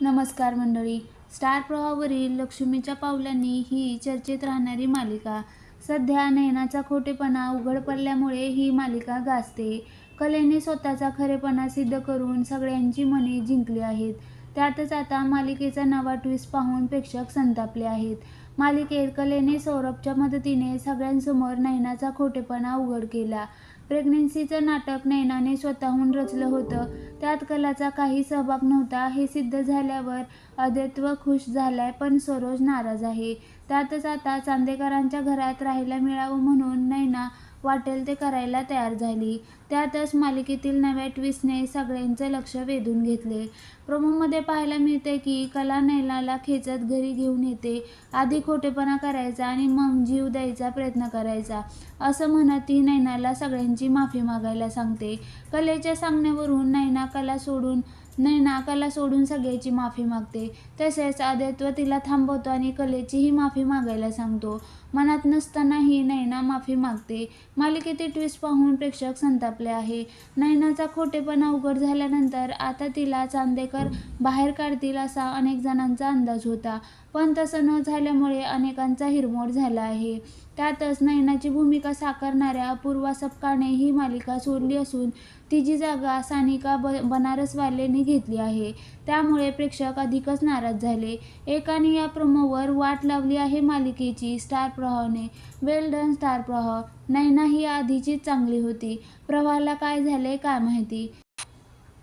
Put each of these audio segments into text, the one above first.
नमस्कार मंडळी. स्टार प्रवाहावरील लक्ष्मीच्या पावलांनी ही चर्चेत राहणारी मालिका. सध्या नयनाचा खोटेपणा उघड पडल्यामुळे ही मालिका गाजते. कलेने स्वतःचा खरेपणा सिद्ध करून सगळ्यांची मने जिंकली आहेत. त्यातच आता मालिकेचा नवा ट्विस्ट पाहून प्रेक्षक संतापले आहेत. मालिकेत कलेने सौरभच्या मदतीने सगळ्यांसमोर नयनाचा खोटेपणा उघड केला. प्रेग्नन्सीचं नाटक नैनाने स्वतःहून रचलं होतं. त्यात कलाचा काही सहभाग नव्हता हे सिद्ध झाल्यावर अद्वैत्व खुश झालाय पण सरोज नाराज आहे. त्यातच आता चांदेकरांच्या घरात राहायला मिळावं म्हणून नैना वाटेल ते करायला तयार झाली. त्यातच मालिकेतील नव्या ट्विस्टने सगळ्यांचं लक्ष वेधून घेतले. प्रोमोमध्ये पाहायला मिळते की कला नैनाला खेचत घरी घेऊन येते. आधी खोटेपणा करायचा आणि मग जीव द्यायचा प्रयत्न करायचा. असं म्हणत ती नैनाला सगळ्यांची माफी मागायला सांगते. कलेच्या सांगण्यावरून नैना कला सोडून नैना कला सोडून सगळ्याची माफी मागते. तसेच आदित्य तिला थांबवतो आणि कलेचीही माफी मागायला सांगतो. मनात नसतानाही नैना माफी मागते. मालिकेतील ट्विस्ट पाहून प्रेक्षक संतापले आहे. नैनाचा खोटेपणा उघड झाल्यानंतर आता तिला चांदेकर बाहेर काढतील असा अनेक जणांचा अंदाज होता. पण तसं न झाल्यामुळे अनेकांचा हिरमोड झाला आहे. त्यातच नैनाची भूमिका साकारणाऱ्या अपूर्वा सपकाने ही मालिका सोडली असून तिची जागा सानिका ब बनारसवालेने घेतली आहे. त्यामुळे प्रेक्षक अधिकच नाराज झाले. एकाने या प्रोमोवर वाट लावली आहे मालिकेची star प्रवाहने. Well done Star Pravah. Naina ही आधीचीच चांगली होती. प्रवाहाला काय झाले काय माहिती?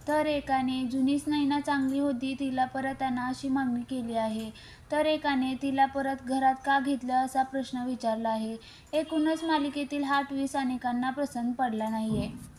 तर एकाने जुनीच नैना चांगली होती तिला परत आणा अशी मागणी केली आहे. तर एकाने तिला परत घरात का घेतलं असा प्रश्न विचारला आहे. एकूणच मालिकेतील हा ट्विस्ट अनेकांना पसंत पडला नाहीये.